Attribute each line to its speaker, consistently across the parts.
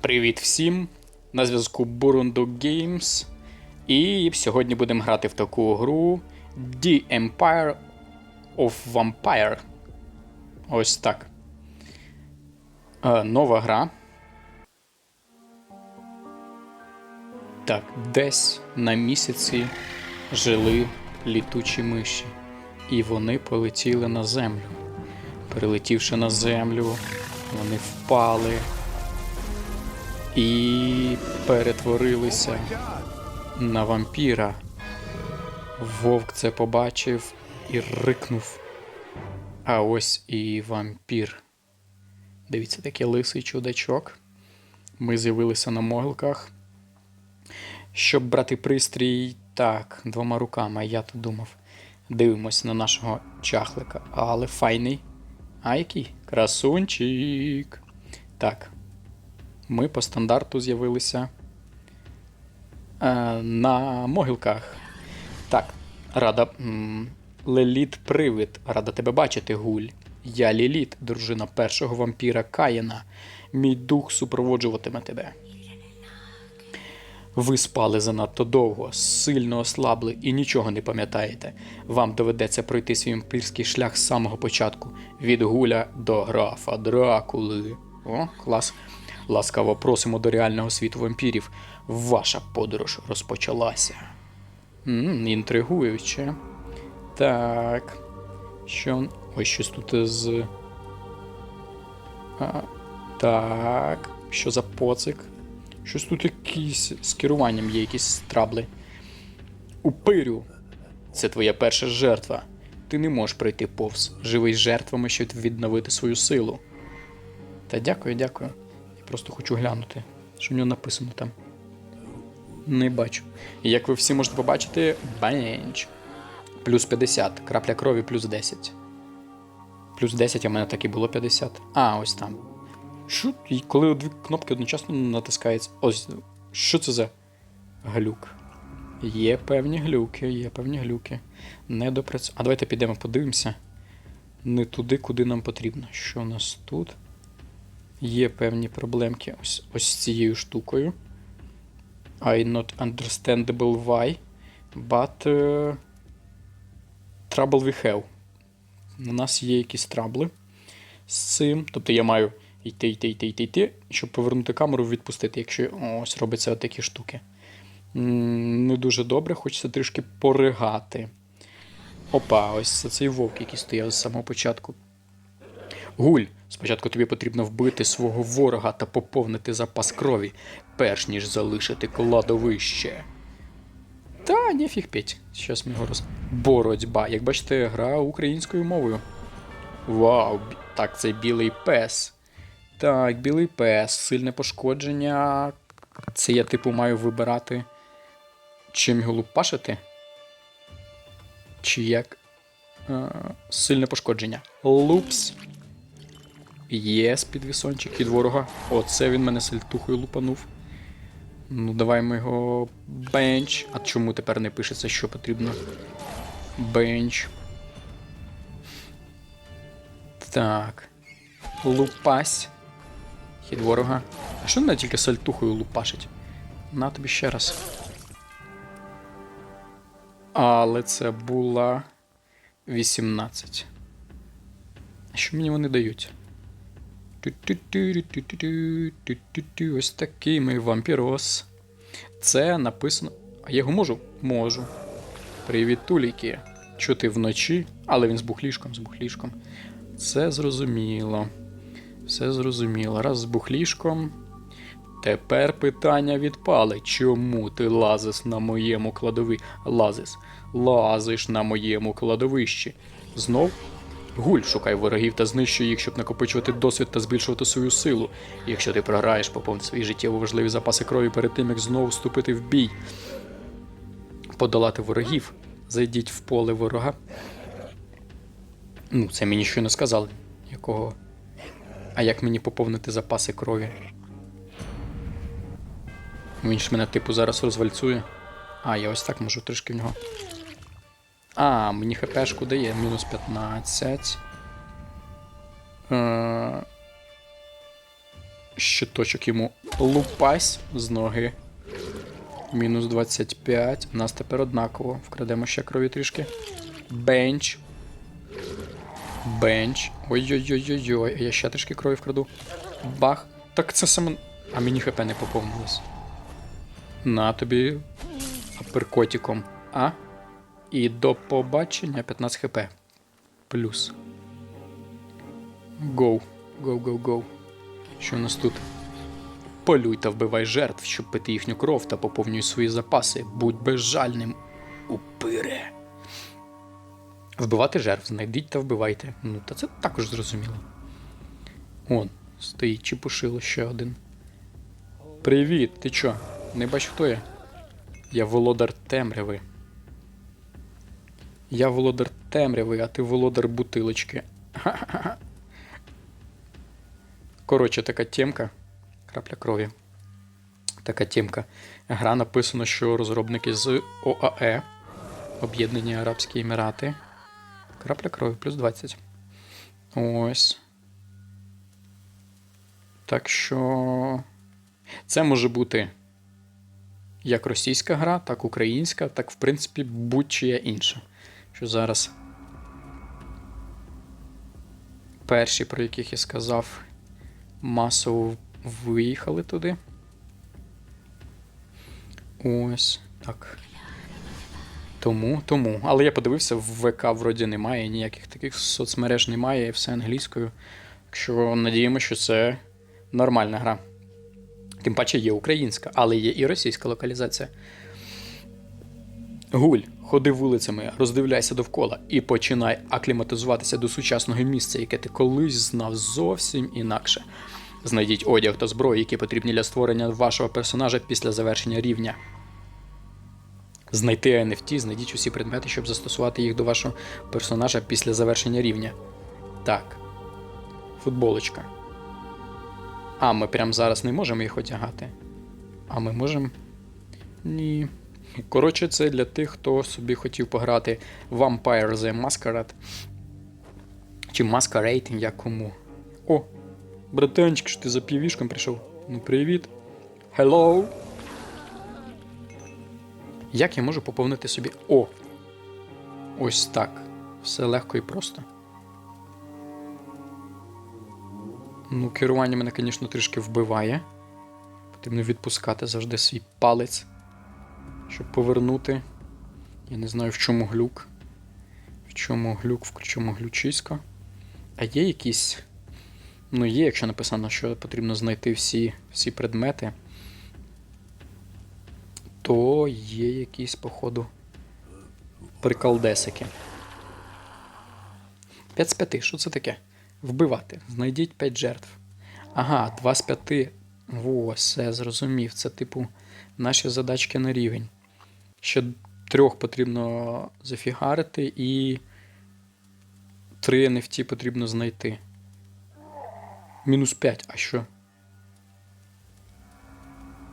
Speaker 1: Привіт всім! На зв'язку Burundu Games. І сьогодні будемо грати в таку гру The Empire of Vampire. Ось так. Е, нова гра. Так, десь на місяці жили літучі миші. І вони полетіли на землю. Перелетівши на землю, вони впали і перетворилися на вампіра. Вовк це побачив і рикнув. А ось і вампір. Дивіться, такий лисий чудачок. Ми з'явилися на могилках. Щоб брати пристрій, так, двома руками, я то думав. Дивимось на нашого чахлика, але файний. А який? Красунчик. Так. Ми по стандарту з'явилися е, на могилках. Так, рада. м, Леліт Привид. Рада тебе бачити, гуль. Я Ліліт, дружина першого вампіра Каїна. Мій дух супроводжуватиме тебе. Ви спали занадто довго, сильно ослабли і нічого не пам'ятаєте. Вам доведеться пройти свій вампірський шлях з самого початку від гуля до графа Дракули. О, клас. Ласкаво просимо до реального світу вампірів. Ваша подорож розпочалася. м інтригуюче. Так. Що. Ось щось тут з. А, так. Що за поцик? Щось тут якісь з керуванням є якісь трабли. Упирю. Це твоя перша жертва. Ти не можеш пройти повз. Живий жертвами, щоб відновити свою силу. Та дякую, дякую. Просто хочу глянути, що в нього написано там. Не бачу. І як ви всі можете побачити, бенч. Плюс 50. Крапля крові плюс 10. Плюс 10, а в мене так і було 50. А, ось там. Що? І коли дві кнопки одночасно натискаються. Ось. Що це за глюк? Є певні глюки, є певні глюки. Не допрацю... А давайте підемо подивимося. Не туди, куди нам потрібно. Що у нас тут? Є певні проблемки ось, ось з цією штукою. I not understandable why. But uh, trouble we have. У нас є якісь трабли з цим. Тобто я маю йти, йти, йти, йти, йти, щоб повернути камеру, відпустити, якщо ось робиться такі штуки. Не дуже добре, хочеться трішки поригати. Опа, ось це цей вовк, який стояв з самого початку. Гуль, спочатку тобі потрібно вбити свого ворога та поповнити запас крові, перш ніж залишити кладовище. Та, ніфіг п'ять. Щас ми його роз... Боротьба. Як бачите, гра українською мовою. Вау, так, це білий пес. Так, білий пес, сильне пошкодження. Це я, типу, маю вибирати, чим його лупашити? Чи як? Е, сильне пошкодження. Лупс. Є підвісончик від ворога. Оце він мене сальтухою лупанув. Ну, давай ми його. Бенч. А чому тепер не пишеться, що потрібно? Бенч. Так. Лупась. Хід ворога. А що мене тільки сальтухою лупашить? На тобі ще раз. Але це була 18. А що мені вони дають? Ось такий мій вампірос. Це написано. А я його можу? Можу. Привіт, туліки. Чути вночі, але він з бухлішком, з бухлішком. Це зрозуміло. Все зрозуміло. Раз з бухлішком. Тепер питання відпали. Чому ти лазиш на моєму кладовищі? Лазиш. Лазиш на моєму кладовищі. Знов Гуль, шукай ворогів та знищуй їх, щоб накопичувати досвід та збільшувати свою силу. Якщо ти програєш, поповни свої життєво важливі запаси крові перед тим, як знову вступити в бій. Подолати ворогів. Зайдіть в поле ворога. Ну, це мені ще не сказали. Якого. А як мені поповнити запаси крові? Він ж мене, типу, зараз розвальцює. А, я ось так можу трішки в нього. А, мені хпшку дає мінус 15. Е... щиточок йому лупась з ноги. Мінус 25. У нас тепер однаково. Вкрадемо ще крові трішки. Бенч. Бенч. Ой-ой-ой-ой-ой. Я ще трішки крові вкраду. Бах. Так це саме. А мені хп не поповнилось. На тобі аперкотіком. А? І до побачення 15 хп. Плюс. Гоу. Гоу, гоу, гоу. Що у нас тут? Полюй та вбивай жертв, щоб пити їхню кров та поповнюй свої запаси. Будь безжальним. Упире. Вбивати жертв, знайдіть та вбивайте. Ну, та це також зрозуміло. Он, стоїть чепушило ще один. Привіт, ти чо? Не бач, хто я? Я володар темряви. Я володар темряви, а ти володар бутилочки. Коротше, така темка. Крапля крові. Така темка. Гра написано, що розробники з ОАЕ. Об'єднані Арабські Емірати. Крапля крові плюс 20. Ось. Так що. Це може бути як російська гра, так українська, так, в принципі, будь-чия інша. Що зараз перші, про яких я сказав, масово виїхали туди. Ось так. Тому, тому. Але я подивився, в ВК вроді немає, ніяких таких соцмереж немає, все англійською. Так що надіємо, що це нормальна гра. Тим паче є українська, але є і російська локалізація. Гуль, ходи вулицями, роздивляйся довкола і починай акліматизуватися до сучасного місця, яке ти колись знав зовсім інакше. Знайдіть одяг та зброю, які потрібні для створення вашого персонажа після завершення рівня. Знайти NFT, знайдіть усі предмети, щоб застосувати їх до вашого персонажа після завершення рівня. Так. Футболочка. А, ми прямо зараз не можемо їх одягати. А ми можемо. Ні. Коротше, це для тих, хто собі хотів пограти Vampire the Masquerade. Чи Masquerade, як кому. О! Братанчик, що ти за півішком прийшов? Ну, привіт. Hello. Як я можу поповнити собі. О! Ось так. Все легко і просто. Ну, керування мене, звісно, трішки вбиває. Потрібно відпускати завжди свій палець, щоб повернути. Я не знаю, в чому глюк. В чому глюк, в чому глючисько. А є якісь. Ну, є, якщо написано, що потрібно знайти всі, всі предмети, то є якісь, походу, приколдесики. 5 з 5. Що це таке? Вбивати. Знайдіть 5 жертв. Ага, 2 з 5. Во, все, зрозумів. Це, типу, наші задачки на рівень. Ще трьох потрібно зафігарити і 3 NFT потрібно знайти. Мінус 5. А що?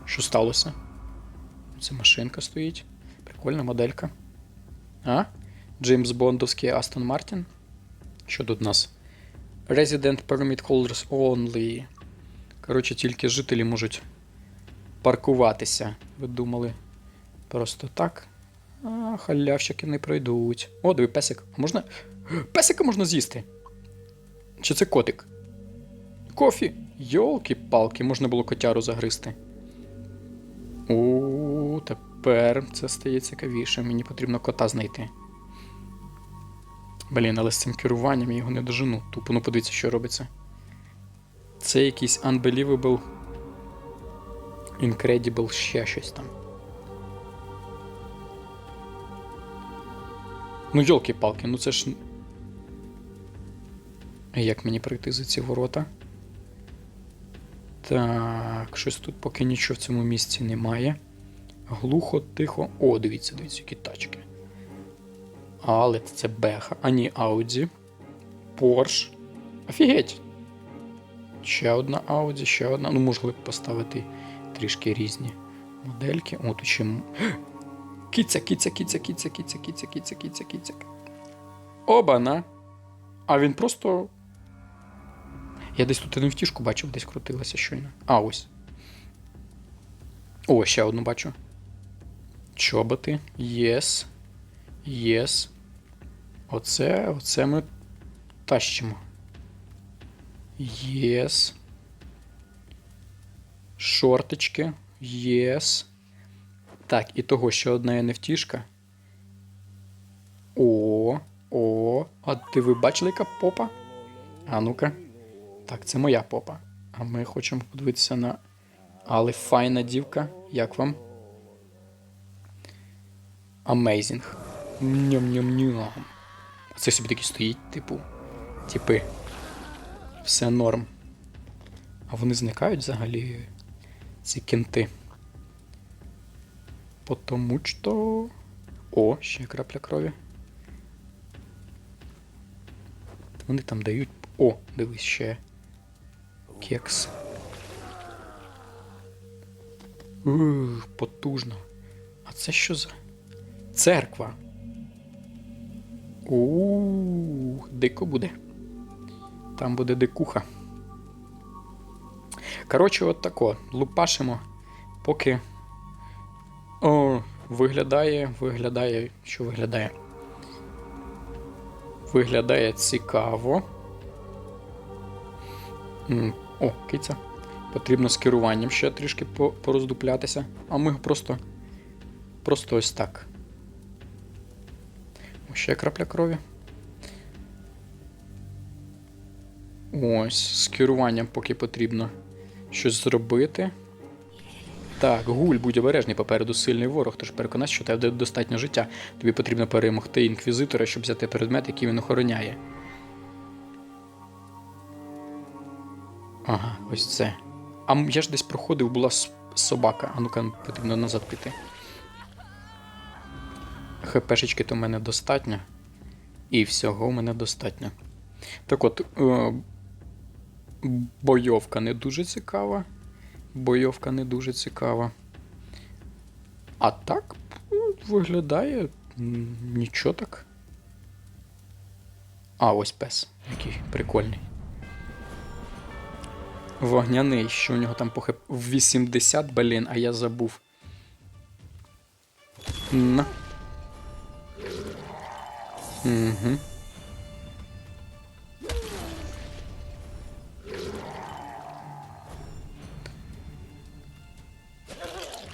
Speaker 1: Що сталося? Це машинка стоїть. Прикольна моделька. А? Джеймс Бондовський Астон Мартін. Що тут у нас? Resident Permit Holders Only. Коротше, тільки жителі можуть паркуватися. Ви думали просто так. А, халявщики не пройдуть. О, диви, песик. Можна. Песика можна з'їсти. Чи це котик? Кофі. Йолки-палки, можна було котяру загризти. У, тепер це стає цікавіше. Мені потрібно кота знайти. Блін, але з цим керуванням я його не дожену. Тупо, ну подивіться, що робиться. Це якийсь unbelievable. Incredible ще щось там. Ну, йолки-палки, ну це ж. Як мені пройти за ці ворота? Так, щось тут поки нічого в цьому місці немає. Глухо, тихо. О, дивіться, дивіться, які тачки. Але це Беха. А ні, Ауді. Порш. Офігеть. Ще одна Ауді, ще одна. Ну, могли б поставити трішки різні модельки. О, тут ще. Кіця, кіця, кіця, кіця, кіця, кіця, кіця, кіця, кіця. Обана. А він просто. Я десь тут одну втішку бачив, десь крутилася щойно. А, ось. О, ще одну бачу. Чоботи. Єс. Єс. Оце, оце ми тащимо. Єс. Шорточки. Єс. Так, і того ще одна NFT-шка. О, о, а ти ви бачили, яка попа? А ну-ка. Так, це моя попа. А ми хочемо подивитися на. Але файна дівка. Як вам? Амейзінг. Ням-ням-ням. Це собі такий стоїть, типу. Типи. Все норм. А вони зникають взагалі. Ці кінти. Потому що. О, ще крапля крові. Вони там дають. О, дивись ще. Кекс. Ух, потужно. А це що за. Церква. Ух, дико буде. Там буде дикуха. Коротше, от тако. Лупашимо, поки. Виглядає, виглядає, що виглядає. Виглядає цікаво. О, киця. Потрібно з керуванням ще трішки пороздуплятися. А ми просто. Просто ось так. Ще крапля крові. Ось, з керуванням поки потрібно щось зробити. Так, гуль, будь обережний попереду сильний ворог, тож переконайся, що тебе достатньо життя. Тобі потрібно перемогти інквізитора, щоб взяти предмет, який він охороняє. Ага, ось це. А я ж десь проходив, була собака. А ну-ка, потрібно назад піти. ХПшечки то в мене достатньо. І всього в мене достатньо. Так от, е, бойовка не дуже цікава. Бойовка не дуже цікава. А так виглядає нічого так. А, ось пес. Який прикольний. Вогняний, що у нього там по хп 80, блін, а я забув. На. Угу.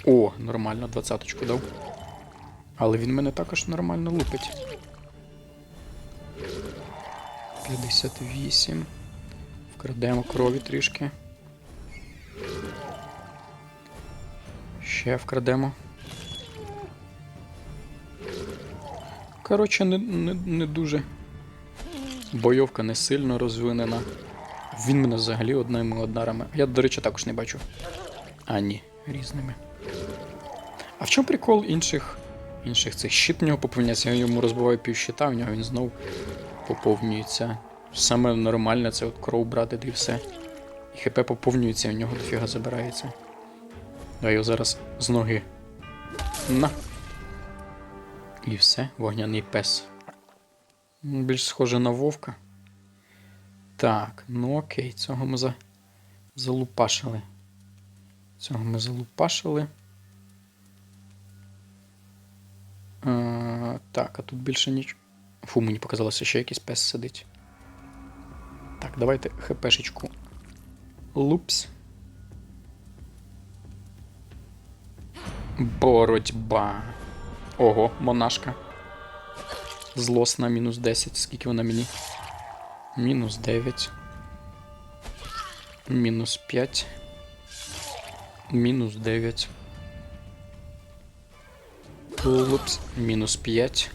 Speaker 1: О, нормально, двадцяточку дав. Але він мене також нормально лупить. 58. Вкрадемо крові трішки. Ще вкрадемо. Коротше, не, не, не дуже. Бойовка не сильно розвинена. Він мене взагалі одними ударами. Я, до речі, також не бачу. А, ні, різними. Чому прикол інших інших цих щит в нього поповнюється? Я йому розбиваю пів щита, в нього він знов поповнюється. Саме нормальне це от кров брати, і все. І ХП поповнюється, в нього дофіга забирається. Давай його зараз з ноги. На. І все, вогняний пес. Більш схоже на вовка. Так, ну окей, цього ми за... залупашили. Цього ми залупашили. Е, так, а тут більше ніч. Фу, мені показалося, що якийсь пес сидить. Так, давайте хпшечку. Лупс. Боротьба. Ого, монашка. Злосна, мінус 10. Скільки вона мені? Мінус 9. Мінус 5. Мінус 9. Лупс. Мінус 5.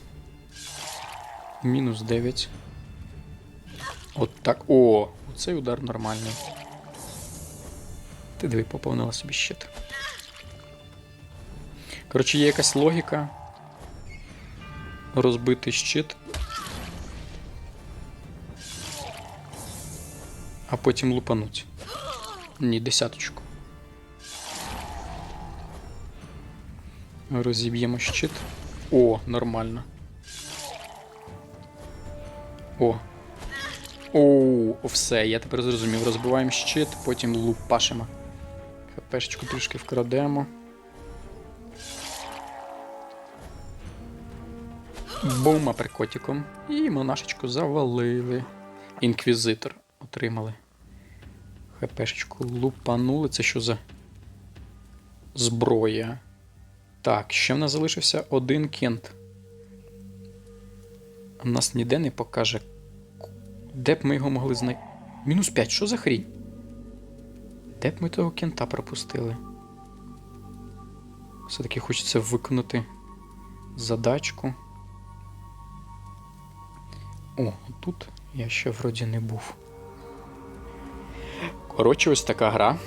Speaker 1: Мінус 9. От так. О, оцей удар нормальний. Ти диви, поповнила собі щит. Коротше, є якась логіка. Розбити щит. А потім лупануть. Ні, десяточку. Розіб'ємо щит. О, нормально. О. О, все, я тепер зрозумів. Розбиваємо щит, потім лупашимо. ХПшечку трішки вкрадемо. Бум аперкотиком. І монашечку завалили. Інквізитор отримали. ХПшечку лупанули. Це що за зброя? Так, ще в нас залишився один кент. У нас ніде не покаже. Де б ми його могли знайти? Мінус 5, що за хрінь? Де б ми того кента пропустили? Все-таки хочеться виконати задачку. О, тут я ще вроді не був. Коротше, ось така гра.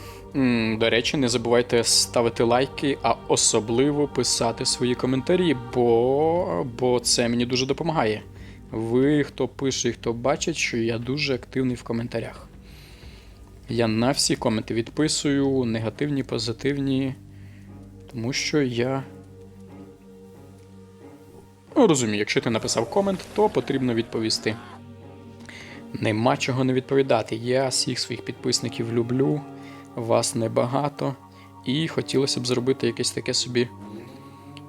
Speaker 1: До речі, не забувайте ставити лайки, а особливо писати свої коментарі, бо, бо це мені дуже допомагає. Ви, хто пише і хто бачить, що я дуже активний в коментарях. Я на всі коменти відписую, негативні, позитивні, тому що я. Ну, розумію, якщо ти написав комент, то потрібно відповісти. Нема чого не відповідати. Я всіх своїх підписників люблю, вас небагато, і хотілося б зробити якесь таке собі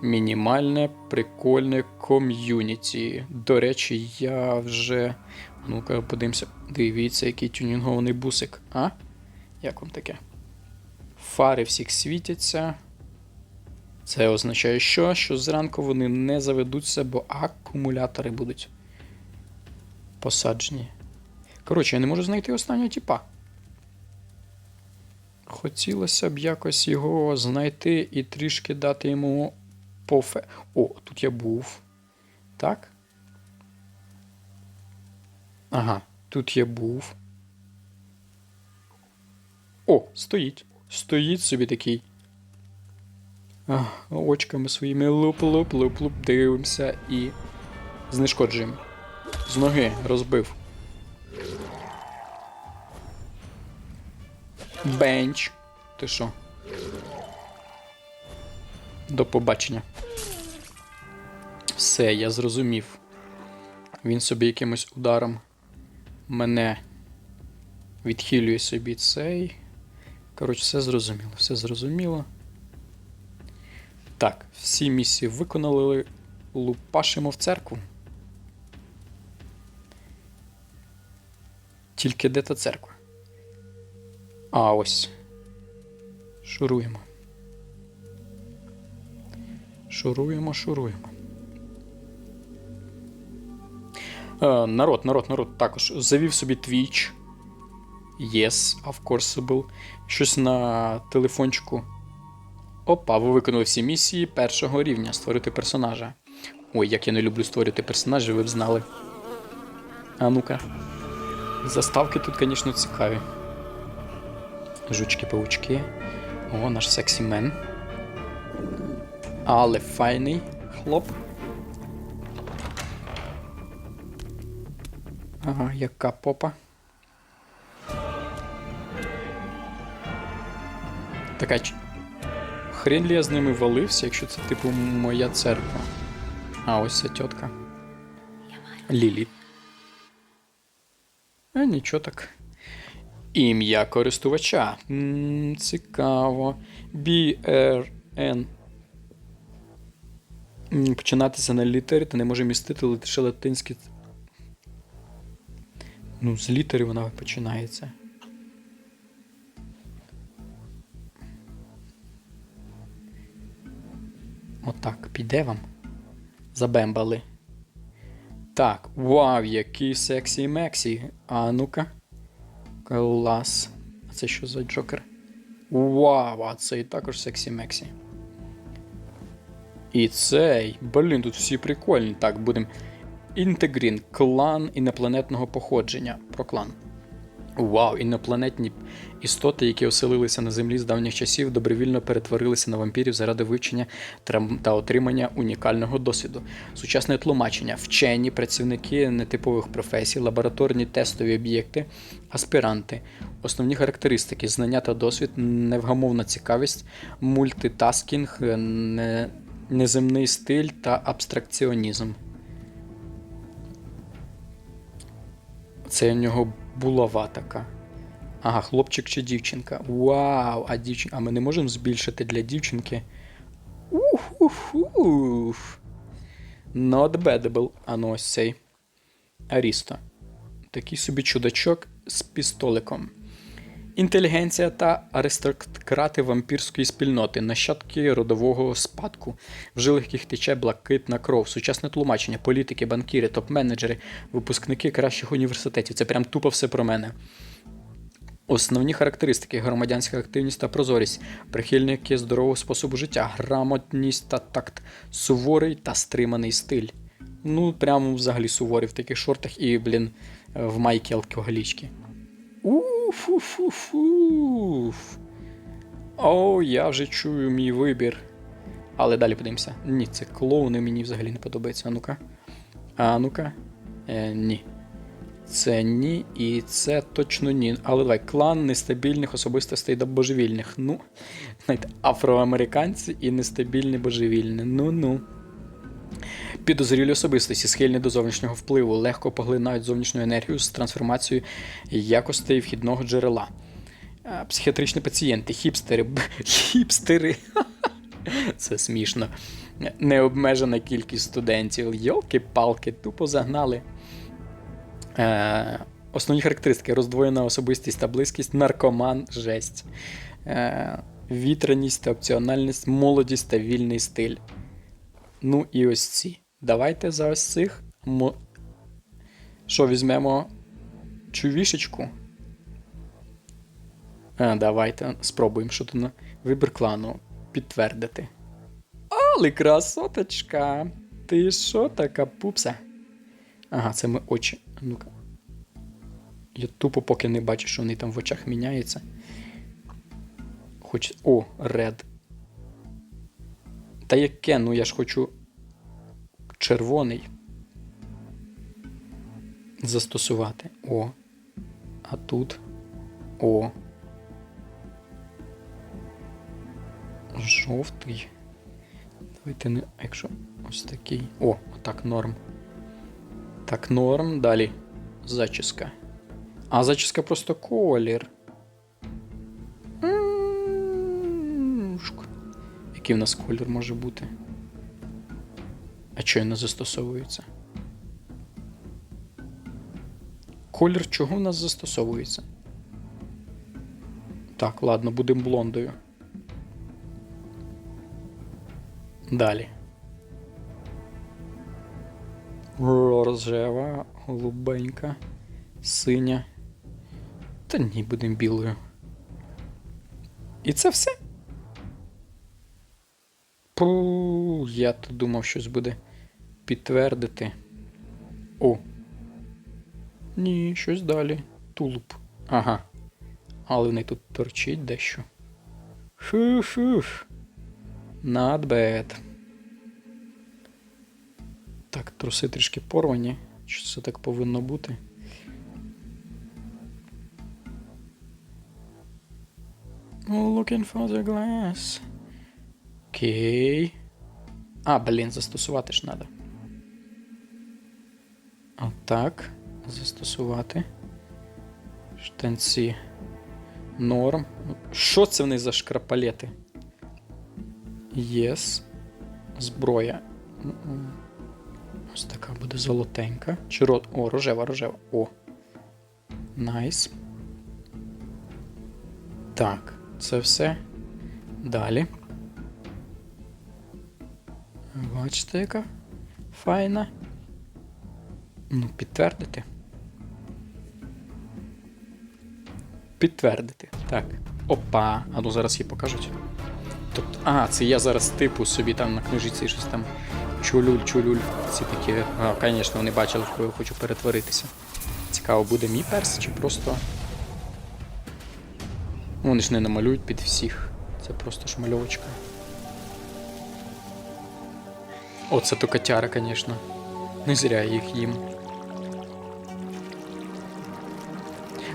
Speaker 1: мінімальне, прикольне ком'юніті. До речі, я вже. Ну-ка, подивимося. Дивіться, який тюнінгований бусик, а? Як вам таке? Фари всіх світяться. Це означає, що? Що зранку вони не заведуться, бо акумулятори будуть посаджені. Коротше, я не можу знайти останнього тіпа. Хотілося б якось його знайти і трішки дати йому пофе. О, тут я був. Так? Ага, тут я був. О, стоїть. Стоїть собі такий. Очками своїми луп-луп-луп-луп дивимося і знешкоджуємо. З ноги розбив. Бенч. Ти що? До побачення. Все, я зрозумів. Він собі якимось ударом мене відхилює собі цей. Коротше, все зрозуміло, все зрозуміло. Так, всі місії виконали. Лупашимо в церкву. Тільки де та церква? А ось. Шуруємо. Шуруємо, шуруємо. Е, народ, народ, народ також завів собі Twitch. Yes, of course. Щось на телефончику. Опа, ви виконали всі місії першого рівня створити персонажа. Ой, як я не люблю створювати персонажів, ви б знали. А ну-ка. Заставки тут, звісно, цікаві. Жучки-паучки. О, наш сексі мен. Але файний хлоп. Ага, яка попа. Така ч- хрен ли я з ними валився, якщо це типу моя церква. А ось ця тітка. Лілі. А нічого так. Ім'я користувача. м цікаво. BRN. М, Починатися на літері та не може містити лише латинські. Ну, з літери вона починається. Отак, піде вам. Забембали. Так, вау, який сексі Мексі. А ну-ка. Клас. А це що за джокер? Вау, а цей також сексі Мексі. І цей. Блін, тут всі прикольні. Так, будемо. Інтегрін, клан інопланетного походження. Про клан. Вау, інопланетні істоти, які оселилися на землі з давніх часів, добровільно перетворилися на вампірів заради вивчення та отримання унікального досвіду. Сучасне тлумачення, вчені, працівники нетипових професій, лабораторні тестові об'єкти, аспіранти, основні характеристики, знання та досвід, невгамовна цікавість, мультитаскінг, неземний стиль та абстракціонізм. Це в нього булава така. Ага, хлопчик чи дівчинка. Вау! А дівчин... А ми не можемо збільшити для дівчинки. Ух-ух-ух. Not badable. А ну ось цей. Арісто. Такий собі чудачок з пістоликом. Інтелігенція та аристократи вампірської спільноти, нащадки родового спадку, в жилах яких тече блакитна кров, сучасне тлумачення, політики, банкіри, топ-менеджери, випускники кращих університетів. Це прям тупо все про мене. Основні характеристики: громадянська активність та прозорість, прихильники здорового способу життя, грамотність та такт, суворий та стриманий стиль. Ну, прямо взагалі суворий в таких шортах і, блін, в майки алкоголічки. Уф-уф-уф. О, я вже чую мій вибір. Але далі подивимося. Ні, це клоуни мені взагалі не подобається. А ну-ка. А ну-ка. Е, ні. Це ні, і це точно ні. Але давай, клан нестабільних особистостей до божевільних. Ну, знаєте, афроамериканці і нестабільні божевільні. Ну-ну. Підозрілі особистості, схильні до зовнішнього впливу, легко поглинають зовнішню енергію з трансформацією якостей вхідного джерела. Е, Психіатричні пацієнти, хіпстери, хіпстери. Це смішно. Необмежена кількість студентів. Йолки-палки, тупо загнали. Е, основні характеристики: роздвоєна особистість та близькість, наркоман, жесть. Е, вітряність та опціональність, молодість та вільний стиль. Ну і ось ці. Давайте за ось цих. Мо... Що візьмемо? Чувішечку. А, давайте спробуємо, що тут на вибір клану підтвердити. Але красоточка! Ти що така пупса? Ага, це ми очі. Ну-ка. Я тупо поки не бачу, що вони там в очах міняються. Хоч. О, ред. Та яке? Ну я ж хочу червоний застосувати. О. А тут. О. Жовтий. Давайте не. Якщо ось такий. О, отак норм. Так, норм. Далі. Зачіска. А зачіска просто колір. Який в нас колір може бути? Чого не застосовується? Колір чого в нас застосовується? Так, ладно, будемо блондою. Далі. Рожева, голубенька, синя. Та ні, будемо білою. І це все. Пу, я тут думав, щось буде підтвердити. О. Ні, щось далі. Тулуб. Ага. Але в неї тут торчить дещо. Фу-фу. Not bad. Так, труси трішки порвані. Чи це так повинно бути? Looking for the glass. Окей. А, блін, застосувати ж треба. Отак. Застосувати. Штанці. Норм. Що це в них за шкрапалети? Єс. Зброя. Ось така буде золотенька. Чи ро... О, рожева, рожева. О. Найс. Так, це все. Далі. Бачите, яка файна. Ну, підтвердити. Підтвердити. Так. Опа. А ну зараз їй покажуть. Тобто, а, це я зараз типу собі там на книжці щось там чулюль, чулюль. Ці такі. А, звісно, вони бачили, що я хочу перетворитися. Цікаво, буде мій перс чи просто. Ну, Вони ж не намалюють під всіх. Це просто шмальовочка. О, це то котяра, звісно. Не зря їх їм.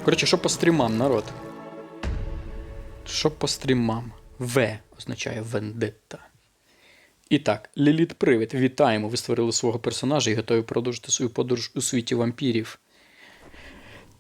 Speaker 1: Коротше, що по стрімам, народ? Що по стрімам? В означає вендетта. І так, Ліліт Привид, вітаємо! Ви створили свого персонажа і готові продовжити свою подорож у світі вампірів.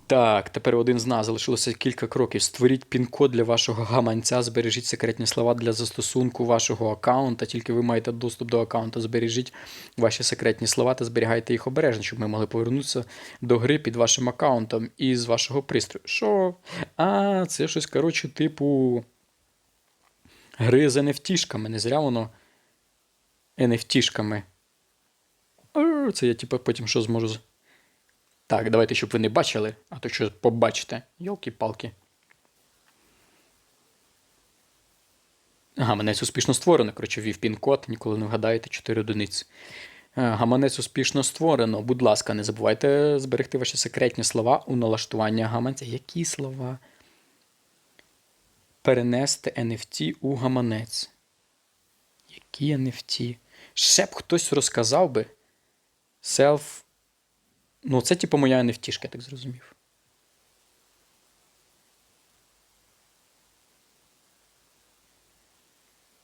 Speaker 1: Так, тепер один з нас залишилося кілька кроків. Створіть пін-код для вашого гаманця, збережіть секретні слова для застосунку вашого аккаунта. Тільки ви маєте доступ до аккаунту. Збережіть ваші секретні слова та зберігайте їх обережно, щоб ми могли повернутися до гри під вашим аккаунтом і з вашого пристрою. Що? А, це щось, коротше, типу. Гри з NFT-шками. Не зря воно NFT-шками. Е, Це я типу потім що зможу. Так, давайте, щоб ви не бачили, а то що побачите. Йолки-палки. Гаманець успішно створено. Коротше, ввів пін-код, ніколи не вгадаєте 4 одиниці. Гаманець успішно створено. Будь ласка, не забувайте зберегти ваші секретні слова у налаштування гаманця. Які слова? Перенести NFT у гаманець. Які NFT? Ще б хтось розказав би. Self. Ну, це типу моя NFT, я так зрозумів.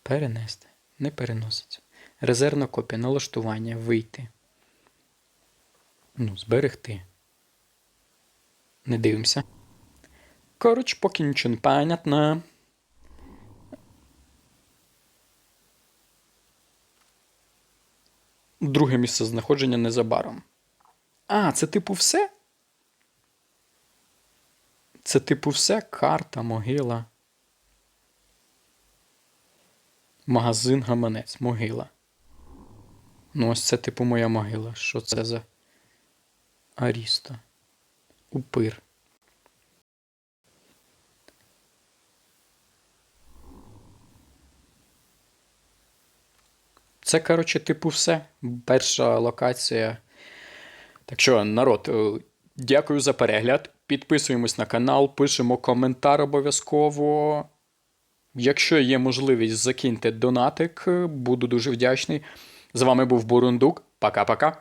Speaker 1: Перенести. Не переноситься. Резервна копія, налаштування, вийти. Ну, зберегти. Не дивимося. Коротше, поки нічого не понятно. Друге місце знаходження незабаром. А, це типу все? Це типу все карта, могила. Магазин гаманець, могила. Ну, ось це типу моя могила. Що це за Аріста? Упир. Це, коротше, типу, все. Перша локація. Так що, народ, е, дякую за перегляд. Підписуємось на канал, пишемо коментар обов'язково. Якщо є можливість, закиньте донатик, буду дуже вдячний. З вами був Бурундук. Пока-пока.